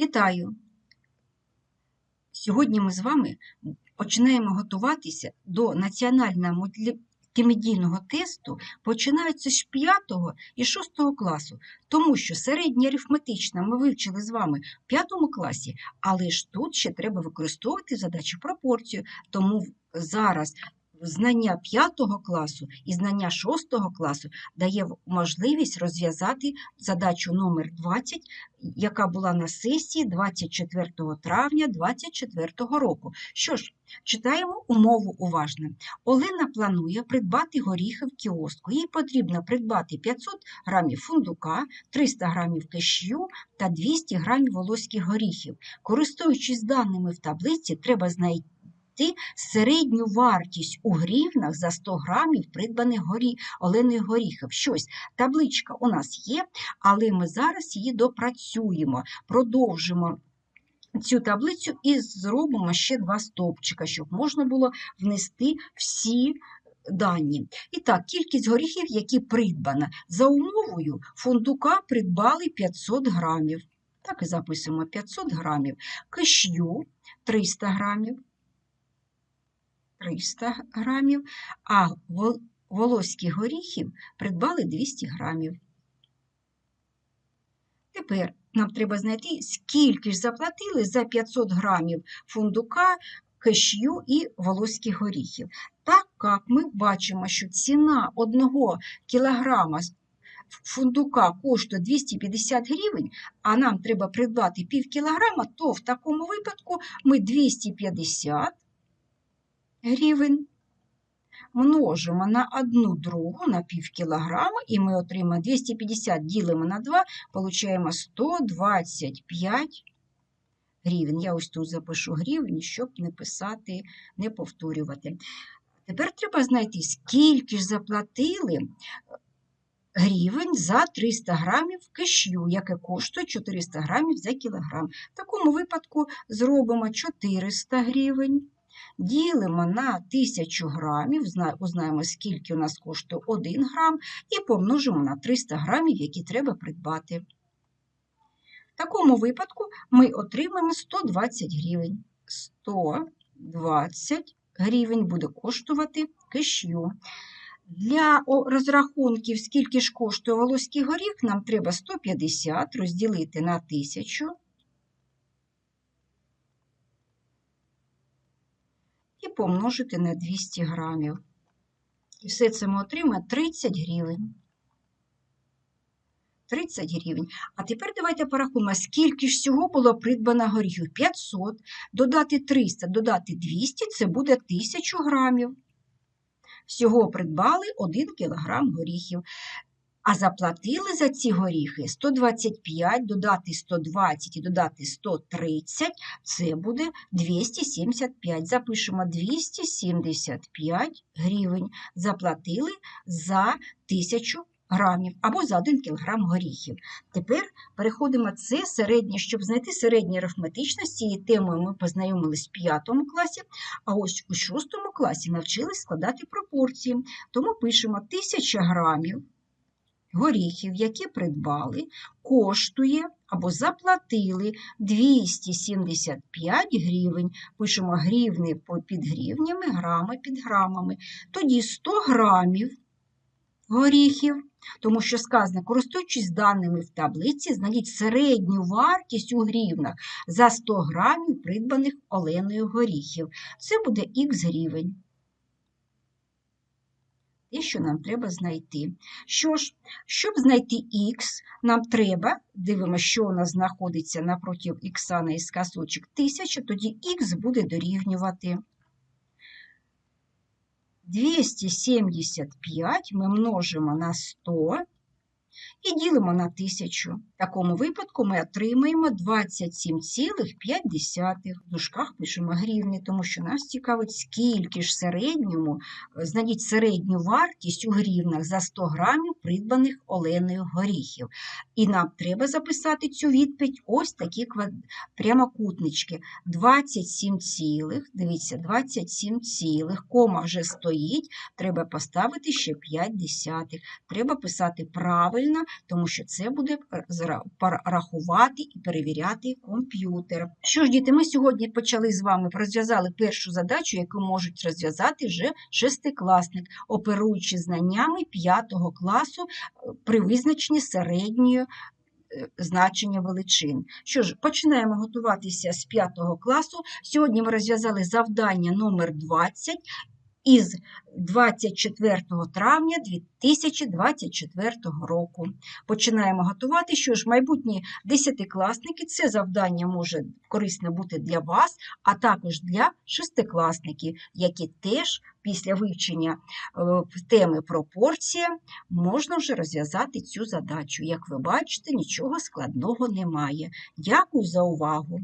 Вітаю! Сьогодні ми з вами починаємо готуватися до національного мультимедійного тесту, починаючи з 5 і 6 класу, тому що середнє арифметичне ми вивчили з вами в 5 класі, але ж тут ще треба використовувати задачу пропорцію, тому зараз знання 5 класу і знання 6 класу дає можливість розв'язати задачу номер 20, яка була на сесії 24 травня 2024 року. Що ж, читаємо умову уважно. Олена планує придбати горіхи в кіоску. Їй потрібно придбати 500 грамів фундука, 300 грамів кешю та 200 грамів волоських горіхів. Користуючись даними в таблиці, треба знайти середню вартість у гривнах за 100 грамів придбаних горі... олених горіхів. Щось, табличка у нас є, але ми зараз її допрацюємо, продовжимо. Цю таблицю і зробимо ще два стовпчика, щоб можна було внести всі дані. І так, кількість горіхів, які придбана. За умовою фундука придбали 500 грамів. Так і записуємо 500 грамів. Кишю 300 грамів. 300 грамів, а волоських горіхів придбали 200 грамів. Тепер нам треба знайти, скільки ж заплатили за 500 грамів фундука, кешю і волоських горіхів. Так як ми бачимо, що ціна 1 кілограма фундука коштує 250 гривень, а нам треба придбати пів кілограма, то в такому випадку ми 250 гривень множимо на одну другу на пів кілограма, і ми отримаємо 250 ділимо на 2, получаємо 125 гривень. Я ось тут запишу гривень, щоб не писати, не повторювати. Тепер треба знайти, скільки ж заплатили гривень за 300 грамів кишю, яке коштує 400 грамів за кілограм. В такому випадку зробимо 400 гривень. Ділимо на 1000 грамів, узнаємо, скільки у нас коштує 1 грам, і помножимо на 300 грамів, які треба придбати. В такому випадку ми отримаємо 120 гривень. 120 гривень буде коштувати кишю. Для розрахунків, скільки ж коштує волоський горіх, нам треба 150 розділити на 1000. І помножити на 200 грамів. І все це ми отримаємо 30 гривень. 30 гривень. А тепер давайте порахуємо, скільки ж всього було придбано горіхів. 500, додати 300, додати 200 це буде 1000 грамів. Всього придбали 1 кілограм горіхів. А заплатили за ці горіхи 125, додати 120 і додати 130, це буде 275. Запишемо 275 гривень. Заплатили за 1000 грамів або за 1 кілограм горіхів. Тепер переходимо це середнє, щоб знайти середнє арифметичне. З цією темою ми познайомились в 5 класі, а ось у 6 класі навчились складати пропорції. Тому пишемо 1000 грамів горіхів, які придбали, коштує або заплатили 275 гривень. Пишемо гривни під гривнями, грами під грамами. Тоді 100 грамів горіхів, тому що сказано, користуючись даними в таблиці, знайдіть середню вартість у гривнах за 100 грамів придбаних оленою горіхів. Це буде х гривень те, що нам треба знайти. Що ж, щоб знайти х, нам треба, дивимося, що у нас знаходиться напротив х наискосочок 1000, тоді х буде дорівнювати. 275 ми множимо на 100 і ділимо на 1000. В такому випадку ми отримаємо 27,5. В дужках пишемо гривні, тому що нас цікавить, скільки ж середньому, знайдіть середню вартість у гривнах за 100 грамів придбаних оленою горіхів. І нам треба записати цю відповідь ось такі прямокутнички. 27, цілих, дивіться, 27, цілих, кома вже стоїть, треба поставити ще 5 десятих. Треба писати правильно правильно, тому що це буде рахувати і перевіряти комп'ютер. Що ж, діти, ми сьогодні почали з вами розв'язали першу задачу, яку можуть розв'язати вже шестикласник, оперуючи знаннями п'ятого класу е, при визначенні середньої е, значення величин. Що ж, починаємо готуватися з п'ятого класу. Сьогодні ми розв'язали завдання номер 20 із 24 травня 2024 року. Починаємо готувати. Що ж, майбутні десятикласники, це завдання може корисно бути для вас, а також для шестикласників, які теж після вивчення е, теми пропорція можна вже розв'язати цю задачу. Як ви бачите, нічого складного немає. Дякую за увагу!